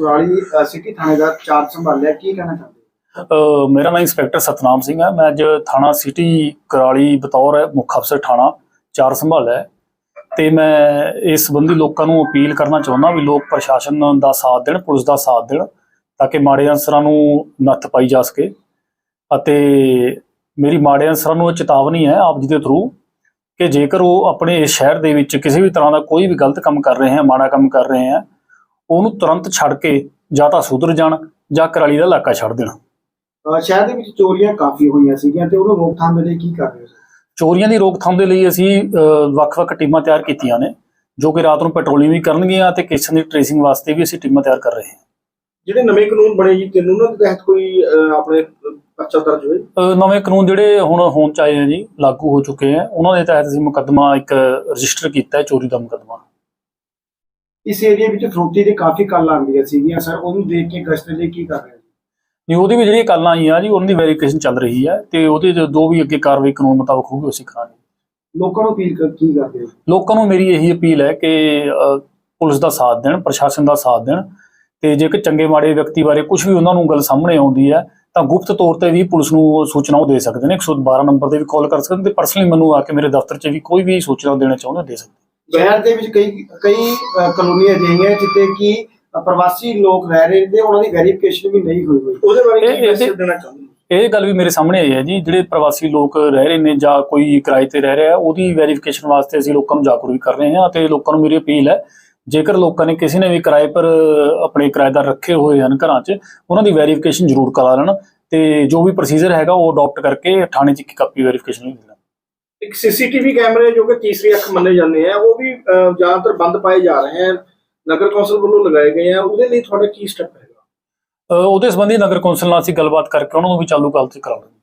Kurali city ਥਾਣੇ ਦਾ charge ਸੰਭਾਲਿਆ, ਕੀ ਕਹਿਣਾ ਚਾਹੁੰਦੇ ਮੇਰਾ ਨਾਮ ਇੰਸਪੈਕਟਰ ਸਤਨਾਮ ਸਿੰਘ ਹੈ। ਮੈਂ ਅੱਜ ਥਾਣਾ ਸਿਟੀ ਕਰਾਲੀ ਬਤੌਰ ਮੁੱਖ ਅਫਸਰ ਥਾਣਾ ਚਾਰ ਸੰਭਾਲਿਆ ਹੈ। ਤੇ ਮੈਂ ਇਸ ਸੰਬੰਧੀ ਲੋਕਾਂ ਨੂੰ ਅਪੀਲ ਕਰਨਾ ਚਾਹੁੰਦਾ ਵੀ ਲੋਕ ਪ੍ਰਸ਼ਾਸਨ ਦਾ ਸਾਥ ਦੇਣ, ਪੁਲਿਸ ਦਾ ਸਾਥ ਦੇਣ, ਤਾਂ ਕਿ ਮਾੜੇ ਅਨਸਰਾਂ ਨੂੰ ਨੱਥ ਪਾਈ ਜਾ ਸਕੇ। ਅਤੇ ਮੇਰੀ ਮਾੜੇ ਅਨਸਰਾਂ ਨੂੰ ਇਹ ਚੇਤਾਵਨੀ ਹੈ ਆਪ ਜੀ ਦੇ ਥਰੂ ਕਿ ਜੇਕਰ ਉਹ ਆਪਣੇ ਇਸ ਸ਼ਹਿਰ ਦੇ ਵਿੱਚ ਕਿਸੇ ਵੀ ਤਰ੍ਹਾਂ ਦਾ ਕੋਈ ਵੀ ਗਲਤ ਕੰਮ ਕਰ ਰਹੇ ਹੈ, ਮਾੜਾ ਕੰਮ ਕਰ ਰਹੇ ਹੈ ਉਹਨੂੰ ਤੁਰੰਤ ਛੱਡ ਕੇ ਜਾਂ ਤਾਂ ਸੁਧਰ ਜਾਣ ਜਾਂ ਕਰਾਲੀ ਦਾ ਇਲਾਕਾ ਛੱਡ ਦੇਣ। ਸ਼ਹਿਰ ਦੇ ਵਿੱਚ ਚੋਰੀਆਂ ਕਾਫੀ ਹੋਈਆਂ ਸੀਗੀਆਂ ਤੇ ਉਹਨੂੰ ਰੋਕਥਾਮ ਦੇ ਲਈ ਕੀ ਕਰ ਰਹੇ ਹੋ ਚੋਰੀਆਂ ਦੀ ਰੋਕਥਾਮ ਦੇ ਲਈ ਅਸੀਂ ਵੱਖ-ਵੱਖ ਟੀਮਾਂ ਤਿਆਰ ਕੀਤੀਆਂ ਨੇ ਜੋ ਕਿ ਰਾਤ ਨੂੰ ਪੈਟਰੋਲਿੰਗ ਵੀ ਕਰਨਗੀਆਂ ਤੇ ਕੇਸਾਂ ਦੀ ਟ੍ਰੇਸਿੰਗ ਵਾਸਤੇ ਵੀ ਅਸੀਂ ਟੀਮਾਂ ਤਿਆਰ ਕਰ ਰਹੇ ਹਾਂ। ਜਿਹੜੇ ਨਵੇਂ ਕਾਨੂੰਨ ਬਣੇ ਜੀ ਕਾਨੂੰਨਾਂ ਦੇ ਤਹਿਤ ਕੋਈ ਆਪਣੇ ਪਰਚਾ ਦਰਜ ਹੋਏ? ਨਵੇਂ ਕਾਨੂੰਨ ਜਿਹੜੇ ਹੁਣ ਹੋਣ ਚ ਆਏ ਆ ਜੀ ਲਾਗੂ ਹੋ ਚੁੱਕੇ ਆ ਉਹਨਾਂ ਦੇ ਤਹਿਤ ਅਸੀਂ ਮੁਕੱਦਮਾ ਇੱਕ ਰਜਿਸਟਰ ਕੀਤਾ ਹੈ ਚੋਰੀ ਦਾ ਮੁਕੱਦਮਾ। ਇਸ ਏਰੀਆ ਵਿੱਚ ਫਰੋਤੀ ਦੇ ਕਾਫੀ ਕਾਲ ਆਉਂਦੀਆਂ ਸੀਗੀਆਂ ਸਰ ਉਹਨੂੰ ਦੇਖ ਕੇ ਗਸ਼ਤ ਲਈ ਕੀ ਕਰ ਰਹੇ ਹੋ? ਨਹੀਂ ਉਹਦੀ ਵੀ ਜਿਹੜੀ ਕਾਲਾਂ ਆਈਆਂ ਜੀ ਉਹਨਾਂ ਦੀ ਵੈਰੀਫਿਕੇਸ਼ਨ ਚੱਲ ਰਹੀ ਹੈ ਤੇ ਉਹਦੇ ਜੋ ਜੋ ਵੀ ਅੱਗੇ ਕਾਰਵਾਈ ਕਾਨੂੰਨ ਮੁਤਾਬਕ ਹੋਊਗੀ ਅਸੀਂ ਕਰਾਂਗੇ ਲੋਕਾਂ ਨੂੰ ਅਪੀਲ ਕਰ- ਕੀ ਕਰਦੇ ਹੋ? ਲੋਕਾਂ ਨੂੰ ਮੇਰੀ ਇਹੀ ਅਪੀਲ ਹੈ ਕਿ ਪੁਲਿਸ ਦਾ ਸਾਥ ਦੇਣ ਪ੍ਰਸ਼ਾਸਨ ਦਾ ਸਾਥ ਦੇਣ ਤੇ ਜੇਕਰ ਚੰਗੇ ਮਾੜੇ ਵਿਅਕਤੀ ਬਾਰੇ ਕੁਝ ਵੀ ਉਹਨਾਂ ਨੂੰ ਗੱਲ ਸਾਹਮਣੇ ਆਉਂਦੀ ਹੈ ਤਾਂ ਗੁਪਤ ਤੌਰ ਤੇ ਵੀ ਪੁਲਿਸ ਨੂੰ ਉਹ ਸੂਚਨਾ ਉਹ ਦੇ ਸਕਦੇ ਨੇ। 112 ਨੰਬਰ ਤੇ ਵੀ ਕਾਲ ਕਰ ਸਕਦੇ ਨੇ ਤੇ ਪਰਸਨਲੀ ਮੈਨੂੰ ਆ ਕੇ ਮੇਰੇ ਦਫ਼ਤਰ 'ਚ ਵੀ ਕੋਈ ਵੀ ਸੂਚਨਾ ਦੇਣਾ ਚਾਹੁੰਦੇ ਦੇ ਸਕਦੇ ਸ਼ਹਿਰ ਦੇ ਵਿੱਚ ਕਈ ਕਈ ਕਲੋਨੀਆਂ ਅਜਿਹੀਆਂ ਜਿੱਥੇ ਕਿ ਪ੍ਰਵਾਸੀ ਲੋਕ ਰਹਿ ਰਹੇ ਨੇ ਉਹਨਾਂ ਦੀ ਵੈਰੀਫਿਕੇਸ਼ਨ ਵੀ ਨਹੀਂ ਹੋਈ ਹੋਈ। ਉਹਦੇ ਬਾਰੇ ਇਹ- ਕੀ ਮੈਸੇਜ ਦੇਣਾ ਚਾਹੁੰਦੇ ਇਹ ਗੱਲ ਵੀ ਮੇਰੇ ਸਾਹਮਣੇ ਆਈ ਹੈ ਜੀ ਜਿਹੜੇ ਪ੍ਰਵਾਸੀ ਲੋਕ ਰਹਿ ਰਹੇ ਨੇ ਜਾਂ ਕੋਈ ਕਿਰਾਏ ਤੇ ਰਹਿ ਰਿਹਾ ਹੈ ਉਹਦੀ ਵੈਰੀਫਿਕੇਸ਼ਨ ਵਾਸਤੇ ਅਸੀਂ ਲੋਕਾਂ ਨੂੰ ਜਾਗਰੂਕ ਵੀ ਕਰ ਰਹੇ ਹਾਂ ਤੇ ਲੋਕਾਂ ਨੂੰ ਮੇਰੀ ਅਪੀਲ ਹੈ ਜੇਕਰ ਲੋਕਾਂ ਨੇ ਕਿਸੇ ਨੇ ਵੀ ਕਿਰਾਏ ਪਰ ਆਪਣੇ ਕਿਰਾਏਦਾਰ ਰੱਖੇ ਹੋਏ ਹਨ ਘਰਾਂ 'ਚ ਉਹਨਾਂ ਦੀ ਵੈਰੀਫਿਕੇਸ਼ਨ ਜ਼ਰੂਰ ਕਰਾ ਲੈਣ ਤੇ ਜੋ ਵੀ ਪ੍ਰੋਸੀਜਰ ਹੈਗਾ ਉਹ ਅਡਾਪਟ ਕਰਕੇ ਥਾਣੇ 'ਚ ਇੱਕ ਕਾਪੀ ਵੈਰੀਫਿਕੇਸ਼ਨ ਲਈ ਦੇਣਾ ਇੱਕ ਸੀਸੀਟੀਵੀ ਕੈਮਰੇ ਜੋ ਕਿ ਤੀਸਰੀ ਅੱਖ ਮੰਨੇ ਜਾਂਦੇ ਆ ਉਹ ਵੀ ਅਹ, ਜ਼ਿਆਦਾਤਰ ਬੰਦ ਪਾਏ ਜਾ ਰਹੇ ਹਨ ਨਗਰ ਕੌਂਸਲ ਵੱਲੋਂ ਲਗਾਏ ਗਏ ਆ ਉਹਦੇ ਲਈ ਤੁਹਾਡਾ ਕੀ ਸਟੈਪ ਹੈਗਾ ਅ, ਉਹਦੇ ਸੰਬੰਧੀ ਨਗਰ ਕੌਂਸਲ ਨਾਲ ਅਸੀਂ ਗੱਲਬਾਤ ਕਰਕੇ ਉਹਨਾਂ ਨੂੰ ਵੀ ਚਾਲੂ ਕਾਲ 'ਚ ਕਰਾਵਾਂਗੇ